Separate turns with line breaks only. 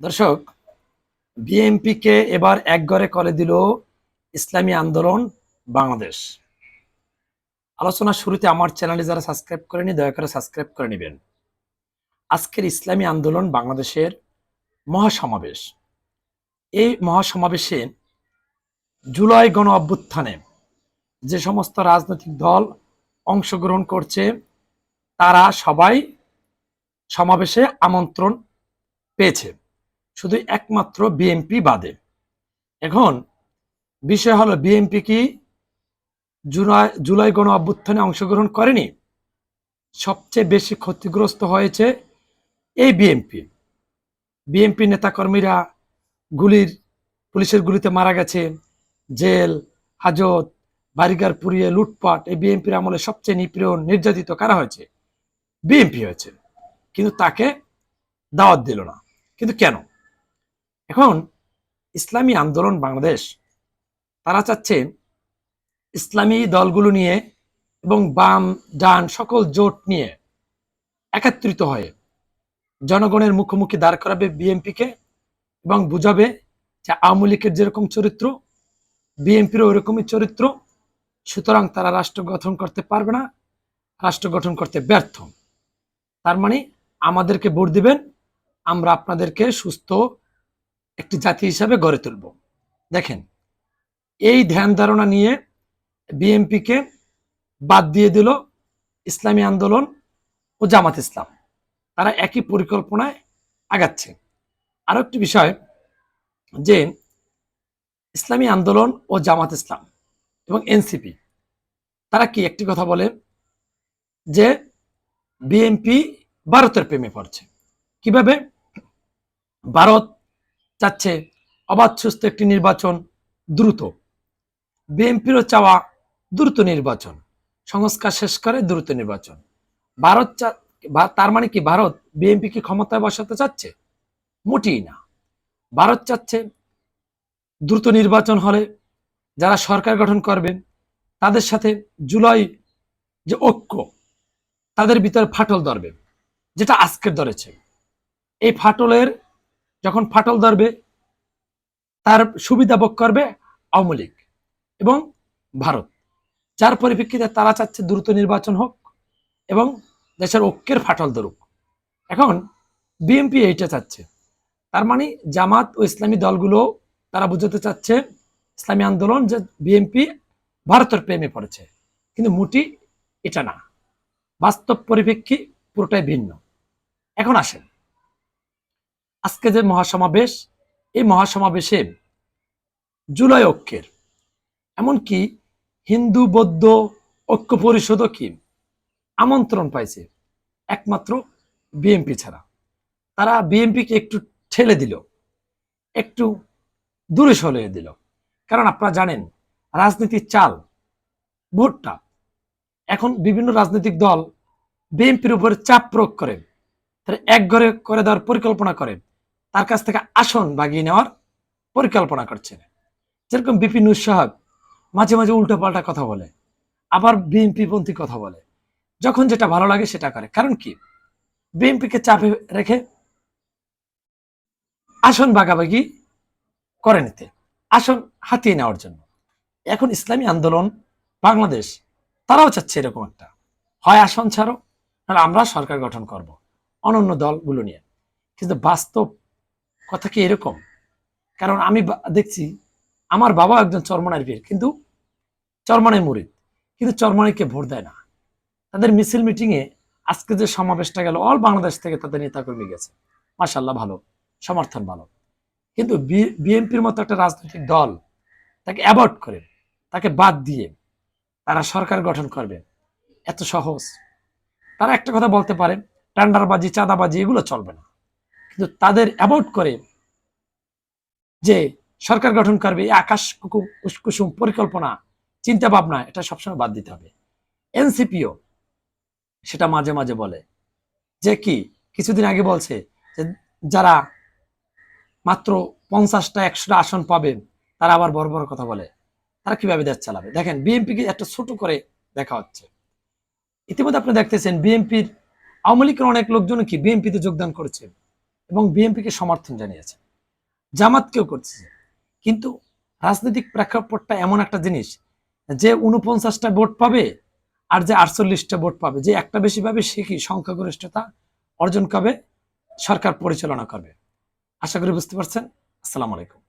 দর্শক, বিএনপিকে এবার একঘরে করে দিল ইসলামী আন্দোলন বাংলাদেশ। আলোচনা শুরুতে আমার চ্যানেলে যারা সাবস্ক্রাইব করেনি, দয়া করে সাবস্ক্রাইব করে নেবেন। আজকের ইসলামী আন্দোলন বাংলাদেশের মহাসমাবেশ। এই মহাসমাবেশে জুলাই গণ অভ্যুত্থানে যে সমস্ত রাজনৈতিক দল অংশগ্রহণ করছে, তারা সবাই সমাবেশে আমন্ত্রণ পেয়েছে। শুধু একমাত্র বিএনপি বাদে। এখন বিষয় হলো বিএনপি কি জুলাই জুলাই গণ অভ্যুত্থানে অংশগ্রহণ করেনি? সবচেয়ে বেশি ক্ষতিগ্রস্ত হয়েছে এই বিএনপি বিএনপি নেতাকর্মীরা গুলির, পুলিশের গুলিতে মারা গেছে, জেল, হাজত বাড়িঘর পুড়িয়ে লুটপাট, এই বিএনপির আমলে সবচেয়ে নিপীড়ন নির্যাতিত কারা হয়েছে? বিএনপি হয়েছে। কিন্তু তাকে দাওয়াত দিল না। কিন্তু কেন? এখন ইসলামী আন্দোলন বাংলাদেশ, তারা চাচ্ছে ইসলামী দলগুলো নিয়ে এবং বাম, ডান সকল জোট নিয়ে একাত্রিত হয়ে জনগণের মুখোমুখি দাঁড় করাবে বিএনপিকে এবং বুঝাবে যে আওয়ামী লীগের যেরকম চরিত্র বিএনপির ওইরকমই চরিত্র, সুতরাং তারা রাষ্ট্র গঠন করতে পারবে না, রাষ্ট্র গঠন করতে ব্যর্থ। তার মানে আমাদেরকে ভোট দিবেন, আমরা আপনাদেরকে সুস্থ একটি জাতি হিসাবে গড়ে তুলব। দেখেন, এই ধ্যান ধারণা নিয়ে বিএনপিকে বাদ দিয়ে দিল ইসলামী আন্দোলন ও জামাত ইসলাম। তারা একই পরিকল্পনায় আগাচ্ছে। আরও একটি বিষয় যে, ইসলামী আন্দোলন ও জামাত ইসলাম এবং এনসিপি, তারা কি একটি কথা বলে? যে, বিএনপি ভারতের প্রেমে পড়ছে। কীভাবে? ভারত চাচ্ছে অবাধ সুস্থ একটি নির্বাচন দ্রুত। বিএনপিরও চাওয়া দ্রুত নির্বাচন। সংস্কার শেষ করে দ্রুত নির্বাচন। ভারত তার মানে কি ভারত বিএনপি কি ক্ষমতায় বসাতে চাচ্ছে? মোটেই না। ভারত চাচ্ছে দ্রুত নির্বাচন হলে যারা সরকার গঠন করবেন, তাদের সাথে জুলাই যে ঐক্য, তাদের ভিতরে ফাটল ধরবে, যেটা আজকের ধরেছে। এই ফাটলের যখন ফাটল ধরবে, তার সুবিধা ভোগ করবে আওয়ামী লীগ এবং ভারত। যার পরিপ্রেক্ষিতে তারা চাচ্ছে দ্রুত নির্বাচন হোক এবং দেশের ঐক্যের ফাটল ধরুক। এখন বিএনপি এইটা চাচ্ছে। তার মানে জামাত ও ইসলামী দলগুলো, তারা বুঝাতে চাচ্ছে ইসলামী আন্দোলন যে বিএনপি ভারতের প্রেমে পড়েছে। কিন্তু মুটি এটা না। বাস্তব পরিপ্রেক্ষী পুরোটাই ভিন্ন। এখন আসেন। আজকে যে মহাসমাবেশ, এই মহাসমাবেশে জুলাই ঐক্যের, এমনকি হিন্দু, বৌদ্ধ ঐক্য পরিষদও কি আমন্ত্রণ পাইছে একমাত্র বিএনপি ছাড়া। তারা বিএনপিকে একটু ঠেলে দিল, একটু দূরে সরিয়ে দিল। কারণ আপনারা জানেন, রাজনীতির চাল, ভোটটা, এখন বিভিন্ন রাজনৈতিক দল বিএনপির উপরে চাপ প্রয়োগ করে, তারা এক ঘরে করে দেওয়ার পরিকল্পনা করে। তার কাছ থেকে আসন বাগিয়ে নেওয়ার পরিকল্পনা করছে। যেরকম বিপিন উৎসাহক মাঝে মাঝে উল্টো পাল্টা কথা বলে, আবার বিএনপি পন্থী কথা বলে। যখন যেটা ভালো লাগে সেটা করে। কারণ কি? বিএনপিকে চাপে রেখে আসন ভাগাভাগি করে নিতে, আসন হাতিয়ে নেওয়ার জন্য। এখন ইসলামী আন্দোলন, বাংলাদেশ, তারাও চাচ্ছে এরকম একটা, হয় আসন ছাড়ো নাহলে আমরা সরকার গঠন করব, অনন্য দলগুলো নিয়ে। কিন্তু বাস্তব কথা কি এরকম? কারণ আমি দেখছি আমার বাবা একজন চরমনার বীর, কিন্তু চরমনাই মুরিদ, কিন্তু চরমনাইকে ভোট দেয় না। তাদের মিছিল মিটিংয়ে আজকে যে সমাবেশটা গেল অল বাংলাদেশ থেকে তাদের নেতাকর্মী গেছে। মাসাল্লাহ ভালো, সমর্থন ভালো। কিন্তু বিএনপির মতো একটা রাজনৈতিক দল তাকে অ্যাভয়েড করে, তাকে বাদ দিয়ে তারা সরকার গঠন করবে। এত সহজ। তারা একটা কথা বলতে পারে, টান্ডারবাজি, চাঁদাবাজি, এগুলো চলবে না। তাদের অ্যাভয়েড করে যে সরকার গঠন করবে আকাশ কুসুম পরিকল্পনা চিন্তা ভাবনা এটা সবসময় বাদ দিতে হবে। এনসিপিও সেটা মাঝে মাঝে বলে যে কি, কিছুদিন আগে বলছে যে যারা মাত্র পঞ্চাশটা একশোটা আসন পাবে, তারা আবার বড় বড় কথা বলে। তারা কীভাবে দেশ চালাবে? দেখেন, বিএনপিকে একটা ছোট করে দেখা হচ্ছে। ইতিমধ্যে আপনি দেখতেছেন বিএনপির আওয়ামী লীগের অনেক লোকজন কি বিএনপিতে যোগদান করেছে? এবং বিএনপিকে সমর্থন জানিয়েছে। জামাতকেও করছে। কিন্তু রাজনৈতিক প্রেক্ষাপটটা এমন একটা জিনিস যে উনপঞ্চাশটা ভোট পাবে আর যে আটচল্লিশটা ভোট পাবে, যে একটা বেশি পাবে সে কি সংখ্যাগরিষ্ঠতা অর্জন করবে, সরকার পরিচালনা করবে। আশা করি বুঝতে পারছেন। আসসালামু আলাইকুম।